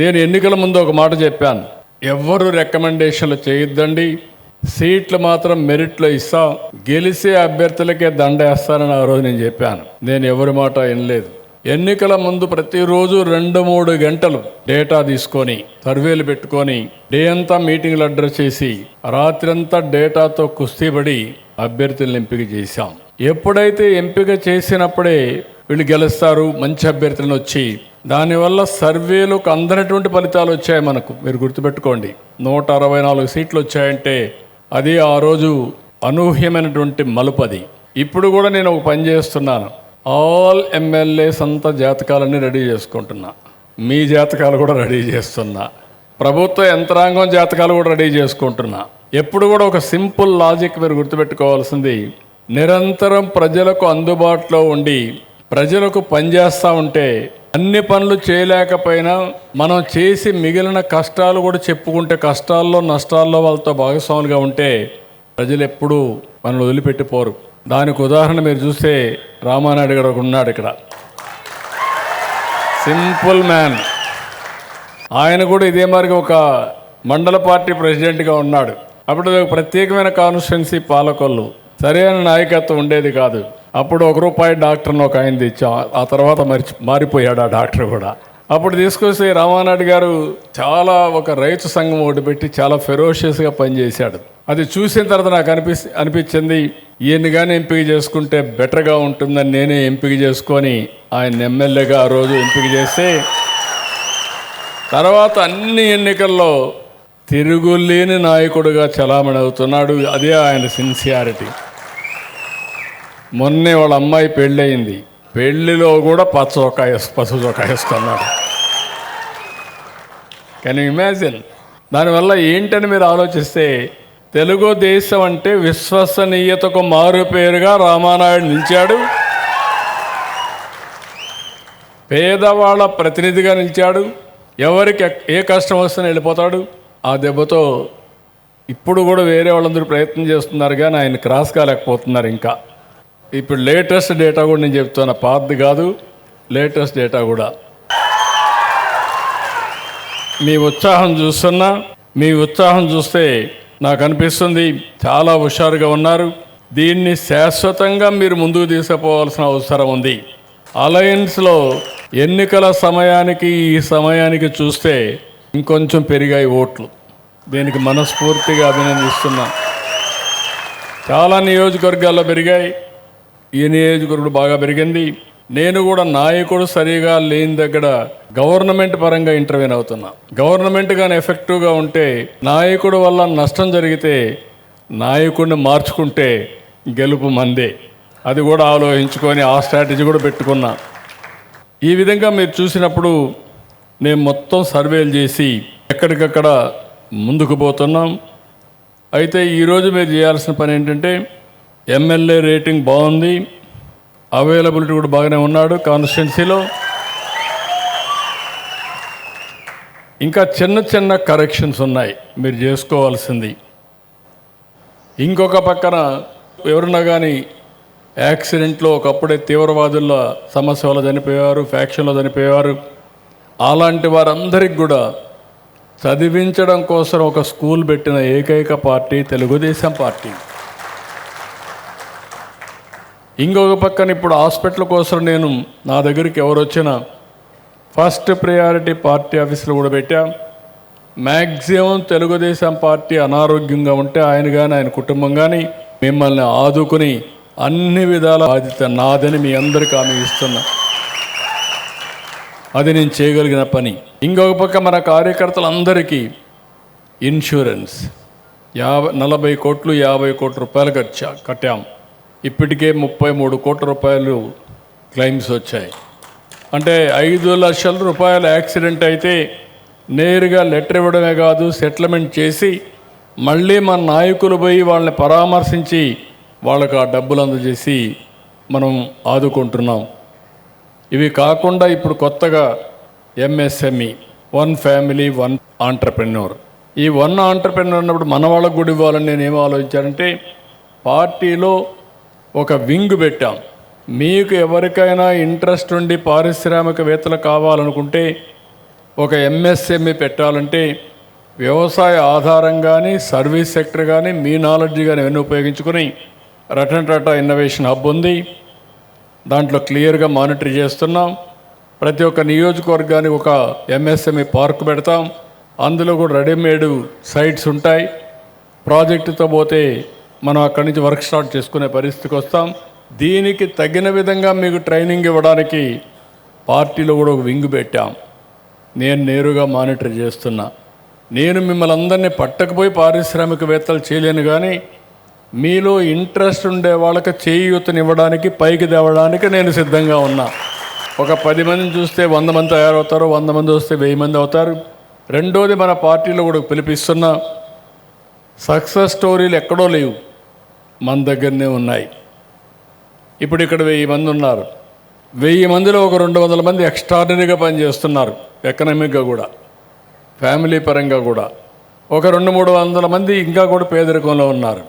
నేను ఎన్నికల ముందు ఒక మాట చెప్పాను. ఎవ్వరు రికమెండేషన్లు చేయొద్దండి. సీట్లు మాత్రం మెరిట్లో ఇస్తాం. గెలిచే అభ్యర్థులకే దండేస్తానని ఆ రోజు నేను చెప్పాను. నేను ఎవరి మాట వినలేదు. ఎన్నికల ముందు ప్రతిరోజు రెండు మూడు గంటలు డేటా తీసుకొని సర్వేలు పెట్టుకొని డే అంతా మీటింగ్లు అడ్రస్ చేసి రాత్రంతా డేటాతో కుస్తీపడి అభ్యర్థులను ఎంపిక చేశాం. ఎప్పుడైతే ఎంపిక చేసినప్పుడే వీళ్ళు గెలుస్తారు మంచి అభ్యర్థులను వచ్చి దానివల్ల సర్వేలకు అందనటువంటి ఫలితాలు వచ్చాయి మనకు. మీరు గుర్తుపెట్టుకోండి నూట అరవై నాలుగు సీట్లు వచ్చాయంటే అది ఆ రోజు అనూహ్యమైనటువంటి మలుపది. ఇప్పుడు కూడా నేను ఒక పని చేస్తున్నాను. ఆల్ ఎమ్మెల్యేస్ అంతా జాతకాలన్నీ రెడీ చేసుకుంటున్నా. మీ జాతకాలు కూడా రెడీ చేస్తున్నా. ప్రభుత్వ యంత్రాంగం జాతకాలు కూడా రెడీ చేసుకుంటున్నా. ఎప్పుడు కూడా ఒక సింపుల్ లాజిక్ మీరు గుర్తుపెట్టుకోవాల్సింది నిరంతరం ప్రజలకు అందుబాటులో ఉండి ప్రజలకు పనిచేస్తూ ఉంటే అన్ని పనులు చేయలేకపోయినా మనం చేసి మిగిలిన కష్టాలు కూడా చెప్పుకుంటే కష్టాల్లో నష్టాల్లో వాళ్ళతో భాగస్వాములుగా ఉంటే ప్రజలు ఎప్పుడూ మనల్ని వదిలిపెట్టిపోరు. దానికి ఉదాహరణ మీరు చూస్తే రామానాయుడు గారు ఉన్నాడు ఇక్కడ. Simple man. ఆయన కూడా ఇదే మరి ఒక మండల పార్టీ ప్రెసిడెంట్గా ఉన్నాడు. అప్పుడు ప్రత్యేకమైన కాన్స్టిట్యున్సీ పాలకొల్లు. సరైన నాయకత్వం ఉండేది కాదు. అప్పుడు ఒక రూపాయి డాక్టర్ని ఒక ఆయన తెచ్చాం. ఆ తర్వాత మరిచి మారిపోయాడు ఆ డాక్టర్ కూడా. అప్పుడు తీసుకొస్తే రామానాయుడు గారు చాలా ఒక రైతు సంఘం ఒకటి పెట్టి చాలా ఫెరోషియస్గా పనిచేశాడు. అది చూసిన తర్వాత నాకు అనిపి అనిపించింది ఈయన్ని కానీ ఎంపిక చేసుకుంటే బెటర్గా ఉంటుందని నేనే ఎంపిక చేసుకొని ఆయన ఎమ్మెల్యేగా ఆ రోజు ఎంపిక చేస్తే తర్వాత అన్ని ఎన్నికల్లో తిరుగులేని నాయకుడుగా చలామణి అవుతున్నాడు. అదే ఆయన సిన్సియారిటీ. మొన్నే వాళ్ళ అమ్మాయి పెళ్ళయింది. పెళ్ళిలో కూడా పచ్చ చొక్కా వేసు- వేసుకున్నాడు కానీ ఇమాజిన్ దానివల్ల ఏంటని మీరు ఆలోచిస్తే తెలుగుదేశం అంటే విశ్వసనీయతకు మారు పేరుగా రామానాయుడు నిలిచాడు. పేదవాళ్ళ ప్రతినిధిగా నిలిచాడు. ఎవరికి ఎక్- ఏ కష్టం వస్తే వెళ్ళిపోతాడు. ఆ దెబ్బతో ఇప్పుడు కూడా వేరే వాళ్ళందరూ ప్రయత్నం చేస్తున్నారు కానీ ఆయన క్రాస్ కాలేకపోతున్నారు ఇంకా. ఇప్పుడు లేటెస్ట్ డేటా కూడా నేను చెప్తాను పాతది కాదు లేటెస్ట్ డేటా కూడా. మీ ఉత్సాహం చూస్తున్నా మీ ఉత్సాహం చూస్తే నాకు అనిపిస్తుంది చాలా హుషారుగా ఉన్నారు. దీన్ని శాశ్వతంగా మీరు ముందుకు తీసుకుపోవాల్సిన అవసరం ఉంది. అలయన్స్లో ఎన్నికల సమయానికి ఈ సమయానికి చూస్తే ఇంకొంచెం పెరిగాయి ఓట్లు. దీనికి మనస్ఫూర్తిగా అభినందిస్తున్నా. చాలా నియోజకవర్గాల్లో పెరిగాయి. ఈ నియోజకవర్గుడు బాగా పెరిగింది. నేను కూడా నాయకుడు సరిగా లేని దగ్గర గవర్నమెంట్ పరంగా ఇంటర్వ్యూన్ అవుతున్నా. గవర్నమెంట్ కానీ ఎఫెక్టివ్గా ఉంటే నాయకుడు వల్ల నష్టం జరిగితే నాయకుడిని మార్చుకుంటే గెలుపు మందే. అది కూడా ఆలోచించుకొని ఆ స్ట్రాటజీ కూడా పెట్టుకున్నా. ఈ విధంగా మీరు చూసినప్పుడు నేను మొత్తం సర్వేలు చేసి ఎక్కడికక్కడ ముందుకు పోతున్నాం. అయితే ఈరోజు మీరు చేయాల్సిన పని ఏంటంటే ఎమ్మెల్యే రేటింగ్ బాగుంది. అవైలబిలిటీ కూడా బాగానే ఉన్నాడు కాన్స్టిట్యున్సీలో ఇంకా చిన్న చిన్న కరెక్షన్స్ ఉన్నాయి. మీరు చేసుకోవాల్సింది. ఇంకొక పక్కన ఎవరున్నా కానీ యాక్సిడెంట్లో ఒకప్పుడే తీవ్రవాదుల సమస్య వల్ల చనిపోయారు ఫ్యాక్షన్లో చనిపోయారు అలాంటి వారందరికి కూడా చదివించడం కోసం ఒక స్కూల్ పెట్టిన ఏకైక పార్టీ తెలుగుదేశం పార్టీ. ఇంకొక పక్కన ఇప్పుడు హాస్పిటల్ కోసం నేను నా దగ్గరికి ఎవరు వచ్చినా ఫస్ట్ ప్రయారిటీ పార్టీ ఆఫీసులో కూడా పెట్టాం. మ్యాక్సిమం తెలుగుదేశం పార్టీ అనారోగ్యంగా ఉంటే ఆయన కానీ ఆయన కుటుంబం కానీ మిమ్మల్ని ఆదుకుని అన్ని విధాల బాధ్యత నాదని మీ అందరికీ ఆమె ఇస్తున్నా. అది నేను చేయగలిగిన పని. ఇంకొక పక్క మన కార్యకర్తలందరికీ ఇన్సూరెన్స్. యాభై నలభై కోట్లు యాభై కోట్ల రూపాయలు ఖర్చా కట్టాం. ఇప్పటికే ముప్పై మూడు కోట్ల రూపాయలు క్లెయిమ్స్ వచ్చాయి. అంటే ఐదు లక్షల రూపాయల యాక్సిడెంట్ అయితే నేరుగా లెటర్ ఇవ్వడమే కాదు సెటిల్మెంట్ చేసి మళ్ళీ మన నాయకులు పోయి వాళ్ళని పరామర్శించి వాళ్ళకు ఆ డబ్బులు అందజేసి మనం ఆదుకుంటున్నాం. ఇవి కాకుండా ఇప్పుడు కొత్తగా MSME one family one entrepreneur. ఈ వన్ ఆంటర్ప్రెన్యూర్ అన్నప్పుడు మన వాళ్ళకు కూడా ఇవ్వాలని నేను ఏం ఆలోచించానంటే పార్టీలో ఒక వింగ్ పెట్టాం. మీకు ఎవరికైనా ఇంట్రెస్ట్ ఉండి పారిశ్రామికవేత్తలు కావాలనుకుంటే ఒక ఎంఎస్ఎంఈ పెట్టాలంటే వ్యవసాయ ఆధారం కానీ సర్వీస్ సెక్టర్ కానీ మీ నాలెడ్జ్ కానీ ఇవన్నీ ఉపయోగించుకొని రటన్ టాటా ఇన్నోవేషన్ హబ్ ఉంది. దాంట్లో క్లియర్గా మానిటర్ చేస్తున్నాం. ప్రతి ఒక్క నియోజకవర్గానికి ఒక ఎంఎస్ఎంఈ పార్క్ పెడతాం. అందులో కూడా రెడీమేడ్ సైట్స్ ఉంటాయి. ప్రాజెక్టుతో పోతే మనం అక్కడి నుంచి వర్క్ స్టార్ట్ చేసుకునే పరిస్థితికి వస్తాం. దీనికి తగిన విధంగా మీకు ట్రైనింగ్ ఇవ్వడానికి పార్టీలో కూడా ఒక వింగ్ పెట్టాం. నేను నేరుగా మానిటర్ చేస్తున్నా. నేను మిమ్మల్ని అందరినీ పట్టకపోయి పారిశ్రామికవేత్తలు చేయలేను కానీ మీలో ఇంట్రెస్ట్ ఉండే వాళ్ళకి చేయూతనివ్వడానికి పైకి తేవడానికి నేను సిద్ధంగా ఉన్నా. ఒక పది మందిని చూస్తే వంద మంది తయారవుతారు వంద మంది వస్తే వెయ్యి మంది అవుతారు. రెండోది మన పార్టీలో కూడా పిలిపిస్తున్నా. సక్సెస్ స్టోరీలు ఎక్కడో లేవు. మన దగ్గరనే ఉన్నాయి. ఇప్పుడు ఇక్కడ వెయ్యి మంది ఉన్నారు. వెయ్యి మందిలో ఒక రెండు వందల మంది ఎక్స్ట్రాడినరీగా పనిచేస్తున్నారు ఎకనామిక్గా కూడా ఫ్యామిలీ పరంగా కూడా. ఒక రెండు మూడు వందల మంది ఇంకా కూడా పేదరికంలో ఉన్నారు.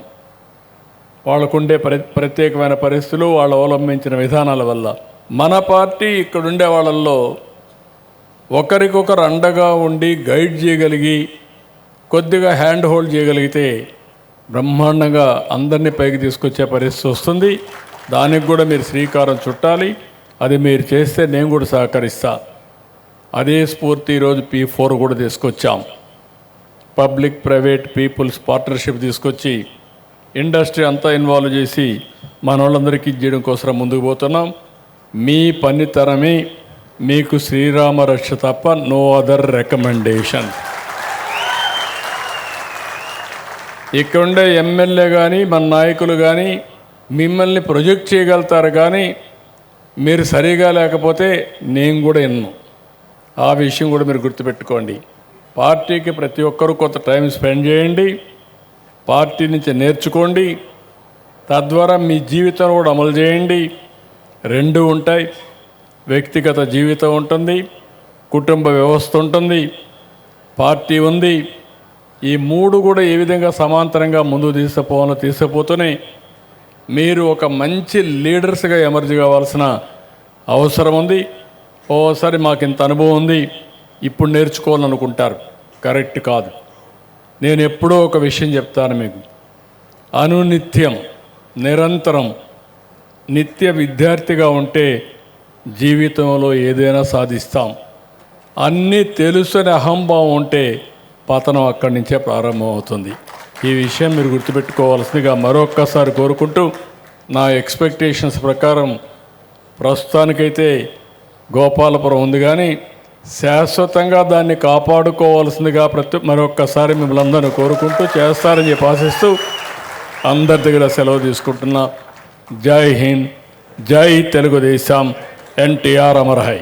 వాళ్ళకుండే ప్ర ప్రత్యేకమైన పరిస్థితులు వాళ్ళు అవలంబించిన విధానాల వల్ల. మన పార్టీ ఇక్కడుండే వాళ్ళల్లో ఒకరికొకరు అండగా ఉండి గైడ్ చేయగలిగి కొద్దిగా హ్యాండ్ హోల్డ్ చేయగలిగితే బ్రహ్మాండంగా అందరినీ పైకి తీసుకొచ్చే పరిస్థితి వస్తుంది. దానికి కూడా మీరు శ్రీకారం చుట్టాలి. అది మీరు చేస్తే నేను కూడా సహకరిస్తా. అదే స్ఫూర్తి ఈరోజు పీ ఫోర్ కూడా తీసుకొచ్చాం. పబ్లిక్ ప్రైవేట్ పీపుల్స్ పార్ట్నర్షిప్ తీసుకొచ్చి ఇండస్ట్రీ అంతా ఇన్వాల్వ్ చేసి మన వాళ్ళందరికీ ఇచ్చేయడం కోసం ముందుకు పోతున్నాం. మీ పనితరమే మీకు శ్రీరామ రక్ష తప్ప నో అదర్ రికమెండేషన్. ఇక్కడుండే ఎమ్మెల్యే కానీ మన నాయకులు కానీ మిమ్మల్ని ప్రొజెక్ట్ చేయగలుగుతారు కానీ మీరు సరిగా లేకపోతే నేను కూడా ఎన్ను ఆ విషయం కూడా మీరు గుర్తుపెట్టుకోండి. పార్టీకి ప్రతి ఒక్కరూ కొంత టైం స్పెండ్ చేయండి. పార్టీ నుంచి నేర్చుకోండి. తద్వారా మీ జీవితం కూడా అమలు చేయండి. రెండు ఉంటాయి. వ్యక్తిగత జీవితం ఉంటుంది. కుటుంబ వ్యవస్థ ఉంటుంది. పార్టీ ఉంది. ఈ మూడు కూడా ఏ విధంగా సమాంతరంగా ముందు తీసుకుపోవాలో తీసుకుపోతూనే మీరు ఒక మంచి లీడర్స్గా ఎమర్జ్ కావాల్సిన అవసరం ఉంది. ఓసారి మాకు ఇంత అనుభవం ఉంది. ఇప్పుడు నేర్చుకోవాలనుకుంటారు. కరెక్ట్ కాదు. నేను ఎప్పుడో ఒక విషయం చెప్తాను మీకు. అనునిత్యం నిరంతరం నిత్య విద్యార్థిగా ఉంటే జీవితంలో ఏదైనా సాధిస్తాం. అన్నీ తెలుసని అహంభావం ఉంటే పతనం అక్కడి నుంచే ప్రారంభమవుతుంది. ఈ విషయం మీరు గుర్తుపెట్టుకోవాల్సిందిగా మరొక్కసారి కోరుకుంటూ నా ఎక్స్పెక్టేషన్స్ ప్రకారం ప్రస్తుతానికైతే గోపాలపురం ఉంది కానీ శాశ్వతంగా దాన్ని కాపాడుకోవాల్సిందిగా ప్రతి మరొక్కసారి మిమ్మల్ని అందరూ కోరుకుంటూ చేస్తారని చెప్పి ఆశిస్తూ అందరి దగ్గర సెలవు తీసుకుంటున్నా. జై హింద్ జై తెలుగుదేశం ఎన్టీఆర్ అమర్హై.